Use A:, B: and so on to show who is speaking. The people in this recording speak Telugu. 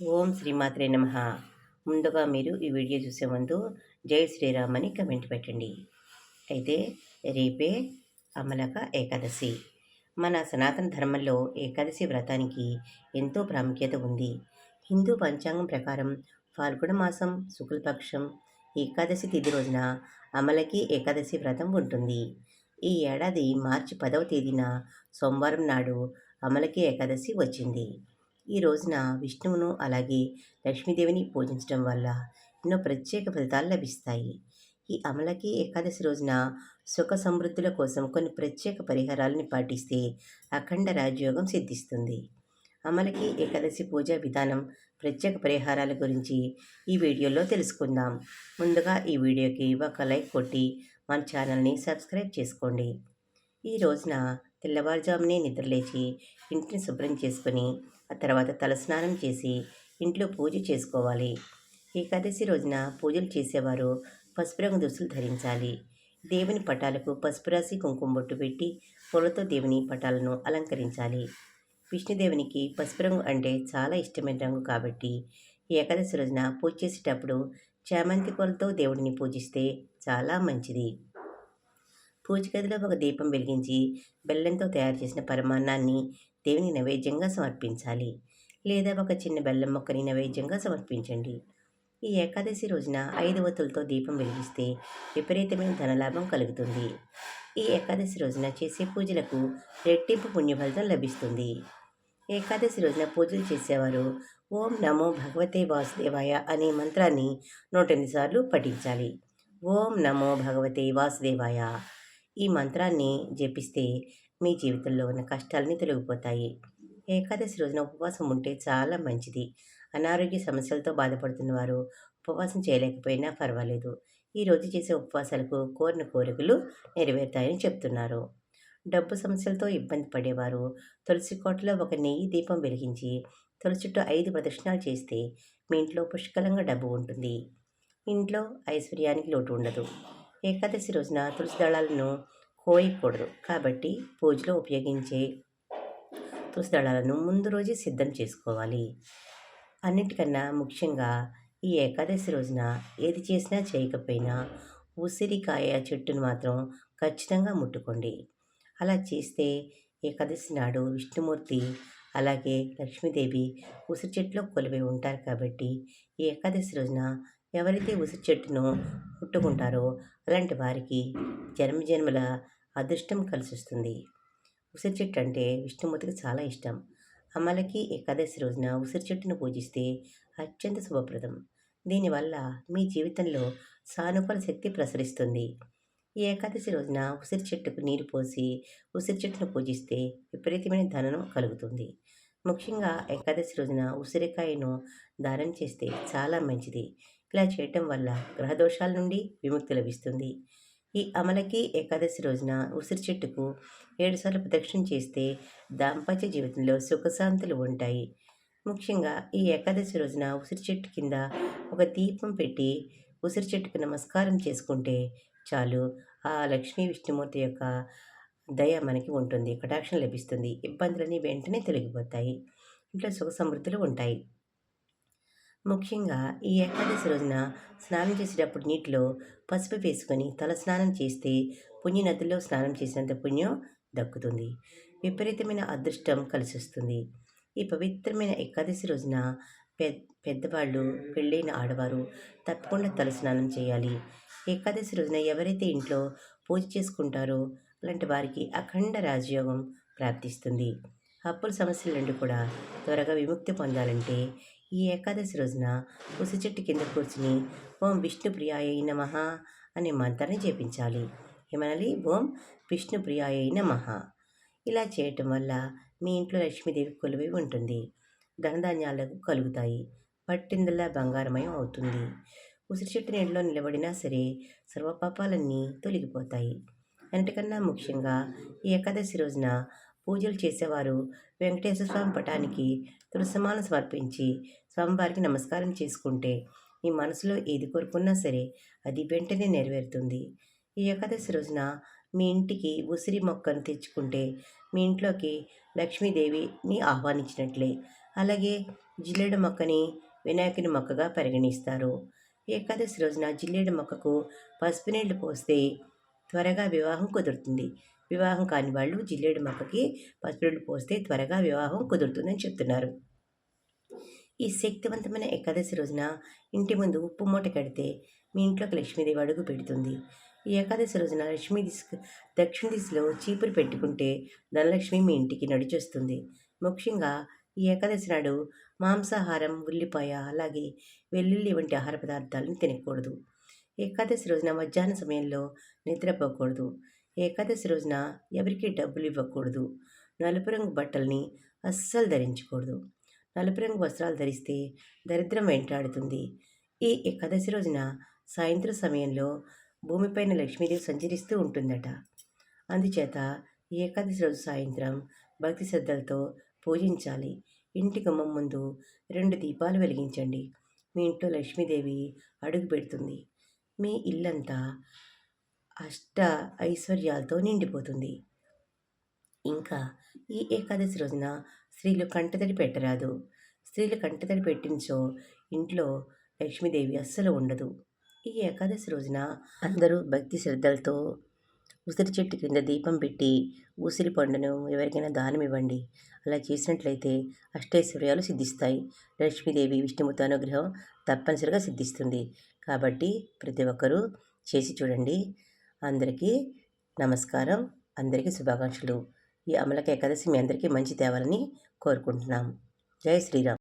A: ఓం శ్రీమాత్రే నమ. ముందుగా మీరు ఈ వీడియో చూసే ముందు జై శ్రీరామ్ అని కమెంట్ పెట్టండి. అయితే రేపే అమలక ఏకాదశి. మన సనాతన ధర్మంలో ఏకాదశి వ్రతానికి ఎంతో ప్రాముఖ్యత ఉంది. హిందూ పంచాంగం ప్రకారం ఫాల్గుణ మాసం శుక్లపక్షం ఏకాదశి తిథి రోజున అమలకి ఏకాదశి వ్రతం ఉంటుంది. ఈ ఏడాది మార్చి పదవ తేదీన సోమవారం నాడు అమలకి ఏకాదశి వచ్చింది. ఈ రోజున విష్ణువును అలాగే లక్ష్మీదేవిని పూజించడం వల్ల ఎన్నో ప్రత్యేక ఫలితాలు లభిస్తాయి. ఈ అమలకి ఏకాదశి రోజున సుఖ సమృద్ధుల కోసం కొన్ని ప్రత్యేక పరిహారాలని పాటిస్తే అఖండ రాజయోగం సిద్ధిస్తుంది. అమలకి ఏకాదశి పూజ విధానం ప్రత్యేక పరిహారాల గురించి ఈ వీడియోలో తెలుసుకుందాం. ముందుగా ఈ వీడియోకి ఒక లైక్ కొట్టి మన ఛానల్ని సబ్స్క్రైబ్ చేసుకోండి. ఈ రోజున తెల్లవారుజామునే నిద్రలేచి ఇంటిని శుభ్రం చేసుకొని ఆ తర్వాత తలస్నానం చేసి ఇంట్లో పూజ చేసుకోవాలి. ఏకాదశి రోజున పూజలు చేసేవారు పసుపు రంగు దుస్తులు ధరించాలి. దేవుని పటాలకు పసుపు రాసి కుంకుమ బొట్టు పెట్టి పూలతో దేవుని పటాలను అలంకరించాలి. విష్ణుదేవునికి పసుపు రంగు అంటే చాలా ఇష్టమైన రంగు కాబట్టి ఏకాదశి రోజున పూజ చేసేటప్పుడు చామంతి పూలతో దేవుడిని పూజిస్తే చాలా మంచిది. పూజ గదిలో ఒక దీపం వెలిగించి బెల్లంతో తయారు చేసిన పరమాన్నాన్ని దేవుని నైవేద్యంగా సమర్పించాలి. లేదా ఒక చిన్న బెల్లం మొక్కని నైవేద్యంగా సమర్పించండి. ఈ ఏకాదశి రోజున ఐదు వత్తులతో దీపం వెలిగిస్తే విపరీతమైన ధనలాభం కలుగుతుంది. ఈ ఏకాదశి రోజున చేసే పూజలకు రెట్టింపు పుణ్యఫలితం లభిస్తుంది. ఏకాదశి రోజున పూజలు చేసేవారు ఓం నమో భగవతే వాసుదేవాయ అనే మంత్రాన్ని నూట సార్లు పఠించాలి. ఓం నమో భగవతే వాసుదేవాయ. ఈ మంత్రాన్ని జపిస్తే మీ జీవితంలో ఉన్న కష్టాలని తొలగిపోతాయి. ఏకాదశి రోజున ఉపవాసం ఉంటే చాలా మంచిది. అనారోగ్య సమస్యలతో బాధపడుతున్న వారు ఉపవాసం చేయలేకపోయినా పర్వాలేదు. ఈ రోజు చేసే ఉపవాసాలకు కోరిన కోరికలు నెరవేరుతాయని చెప్తున్నారు. డబ్బు సమస్యలతో ఇబ్బంది పడేవారు తులసి కోటలో ఒక నెయ్యి దీపం వెలిగించి తులసి చుట్టూ ఐదు ప్రదక్షిణాలు చేస్తే మీ ఇంట్లో పుష్కలంగా డబ్బు ఉంటుంది. ఇంట్లో ఐశ్వర్యానికి లోటు ఉండదు. ఏకాదశి రోజున తులసి దళాలను కోయకూడదు. కాబట్టి పూజలో ఉపయోగించే తులసి దళాలను ముందు రోజే సిద్ధం చేసుకోవాలి. అన్నిటికన్నా ముఖ్యంగా ఈ ఏకాదశి రోజున ఏది చేసినా చేయకపోయినా ఉసిరికాయ చెట్టును మాత్రం ఖచ్చితంగా ముట్టుకోండి. అలా చేస్తే ఏకాదశి నాడు విష్ణుమూర్తి అలాగే లక్ష్మీదేవి ఉసిరి చెట్టులో కొలివై ఉంటారు కాబట్టి ఈ ఏకాదశి రోజున ఎవరైతే ఉసిరి చెట్టును ముట్టుకుంటారో అలాంటి వారికి జన్మజన్మల అదృష్టం కలిసిస్తుంది. ఉసిరి చెట్టు అంటే విష్ణుమూర్తికి చాలా ఇష్టం. అమ్మలకి ఏకాదశి రోజున ఉసిరి చెట్టును పూజిస్తే అత్యంత శుభప్రదం. దీనివల్ల మీ జీవితంలో సానుకూల శక్తి ప్రసరిస్తుంది. ఈ ఏకాదశి రోజున ఉసిరి చెట్టుకు నీరు పోసి ఉసిరి చెట్టును పూజిస్తే విపరీతమైన ధనం కలుగుతుంది. ముఖ్యంగా ఏకాదశి రోజున ఉసిరికాయను దానం చేస్తే చాలా మంచిది. ఇలా చేయటం వల్ల గ్రహదోషాల నుండి విముక్తి లభిస్తుంది. ఈ అమలకి ఏకాదశి రోజున ఉసిరి చెట్టుకు ఏడుసార్లు ప్రదక్షిణ చేస్తే దాంపత్య జీవితంలో సుఖశాంతులు ఉంటాయి. ముఖ్యంగా ఈ ఏకాదశి రోజున ఉసిరి చెట్టు కింద ఒక దీపం పెట్టి ఉసిరి చెట్టుకు నమస్కారం చేసుకుంటే చాలు ఆ లక్ష్మీ విష్ణుమూర్తి యొక్క దయ మనకి ఉంటుంది. కటాక్షం లభిస్తుంది. ఇబ్బందులన్నీ వెంటనే తొలగిపోతాయి. ఇంట్లో సుఖ సమృద్ధులు ఉంటాయి. ముఖ్యంగా ఈ ఏకాదశి రోజున స్నానం చేసేటప్పుడు నీటిలో పసుపు వేసుకొని తల స్నానం చేస్తే పుణ్య నదిలో స్నానం చేసినంత పుణ్యం దక్కుతుంది. విపరీతమైన అదృష్టం కలిసి వస్తుంది ఈ పవిత్రమైన ఏకాదశి రోజున పె పెద్దవాళ్ళు పెళ్ళైన ఆడవారు తప్పకుండా తల స్నానం చేయాలి. ఏకాదశి రోజున ఎవరైతే ఇంట్లో పూజ చేసుకుంటారో అలాంటి వారికి అఖండ రాజయోగం ప్రాప్తిస్తుంది. అప్పుల సమస్యల నుండి కూడా త్వరగా విముక్తి పొందాలంటే ఈ ఏకాదశి రోజున ఉసి చెట్టు కింద కూర్చుని ఓం విష్ణుప్రియాయ నమః అనే మంత్రాన్ని జపించాలి. ఏమనాలి? ఓం విష్ణుప్రియాయ నమః. ఇలా చేయటం వల్ల మీ ఇంట్లో లక్ష్మీదేవి కొలువై ఉంటుంది. ధనధాన్యాలకు కలుగుతాయి. పట్టిందల్లా బంగారమయం అవుతుంది. ఉసిరి చెట్టు నీళ్ళలో నిలబడినా సరే సర్వపాపాలన్నీ తొలగిపోతాయి. అన్నిటికన్నా ముఖ్యంగా ఈ ఏకాదశి రోజున పూజలు చేసేవారు. వెంకటేశ్వర స్వామి పటానికి తులసమాలను సమర్పించి స్వామివారికి నమస్కారం చేసుకుంటే మీ మనసులో ఏది కోరుకున్నా సరే అది వెంటనే నెరవేరుతుంది. ఈ ఏకాదశి రోజున మీ ఇంటికి ఉసిరి మొక్కను తెచ్చుకుంటే మీ ఇంట్లోకి లక్ష్మీదేవిని ఆహ్వానించినట్లే. అలాగే జిల్లేడు మొక్కని వినాయకుని మొక్కగా పరిగణిస్తారు. ఏకాదశి రోజున జిల్లేడు మొక్కకు పసుపు నీళ్ళు పోస్తే త్వరగా వివాహం కుదురుతుంది. వివాహం కాని వాళ్ళు జిల్లేడు మొక్కకి పసుపులు పోస్తే త్వరగా వివాహం కుదురుతుందని చెప్తున్నారు. ఈ శక్తివంతమైన ఏకాదశి రోజున ఇంటి ముందు ఉప్పు మూట కడితే మీ ఇంట్లోకి లక్ష్మీదేవి అడుగు పెడుతుంది. ఈ ఏకాదశి రోజున లక్ష్మీ దిశ దక్షిణ దిశలో చీపురు పెట్టుకుంటే ధనలక్ష్మి మీ ఇంటికి నడిచొస్తుంది. ముఖ్యంగా ఈ ఏకాదశి నాడు మాంసాహారం ఉల్లిపాయ అలాగే వెల్లుల్లి వంటి ఆహార పదార్థాలను తినకూడదు. ఏకాదశి రోజున మధ్యాహ్న సమయంలో నిద్రపోకూడదు. ఏకాదశి రోజున ఎవరికీ డబ్బులు ఇవ్వకూడదు. నలుపు రంగు బట్టల్ని అస్సలు ధరించకూడదు. నలుపు రంగు వస్త్రాలు ధరిస్తే దరిద్రం వెంటాడుతుంది. ఈ ఏకాదశి రోజున సాయంత్రం సమయంలో భూమిపైన లక్ష్మీదేవి సంచరిస్తూ ఉంటుందట. అందుచేత ఏకాదశి రోజు సాయంత్రం భక్తి శ్రద్ధలతో పూజించాలి. ఇంటి గుమ్మం ముందు రెండు దీపాలు వెలిగించండి. మీ ఇంట్లో లక్ష్మీదేవి అడుగు పెడుతుంది. మీ ఇల్లంతా అష్ట ఐశ్వర్యాలతో నిండిపోతుంది. ఇంకా ఈ ఏకాదశి రోజున స్త్రీలు కంటతడి పెట్టరాదు. స్త్రీలు కంటతడి పెట్టించో ఇంట్లో లక్ష్మీదేవి అస్సలు ఉండదు. ఈ ఏకాదశి రోజున అందరూ భక్తి శ్రద్ధలతో ఉసిరి చెట్టు కింద దీపం పెట్టి ఉసిరి పండును ఎవరికైనా దానం ఇవ్వండి. అలా చేసినట్లయితే అష్టైశ్వర్యాలు సిద్ధిస్తాయి. లక్ష్మీదేవి విష్ణుమూర్తి అనుగ్రహం తప్పనిసరిగా సిద్ధిస్తుంది. కాబట్టి ప్రతి ఒక్కరూ చేసి చూడండి. అందరికీ నమస్కారం అందరికీ శుభాకాంక్షలు. ఈ అమలక ఏకాదశి మీ అందరికీ మంచి తేవాలని కోరుకుంటున్నాం. జై శ్రీరామ్.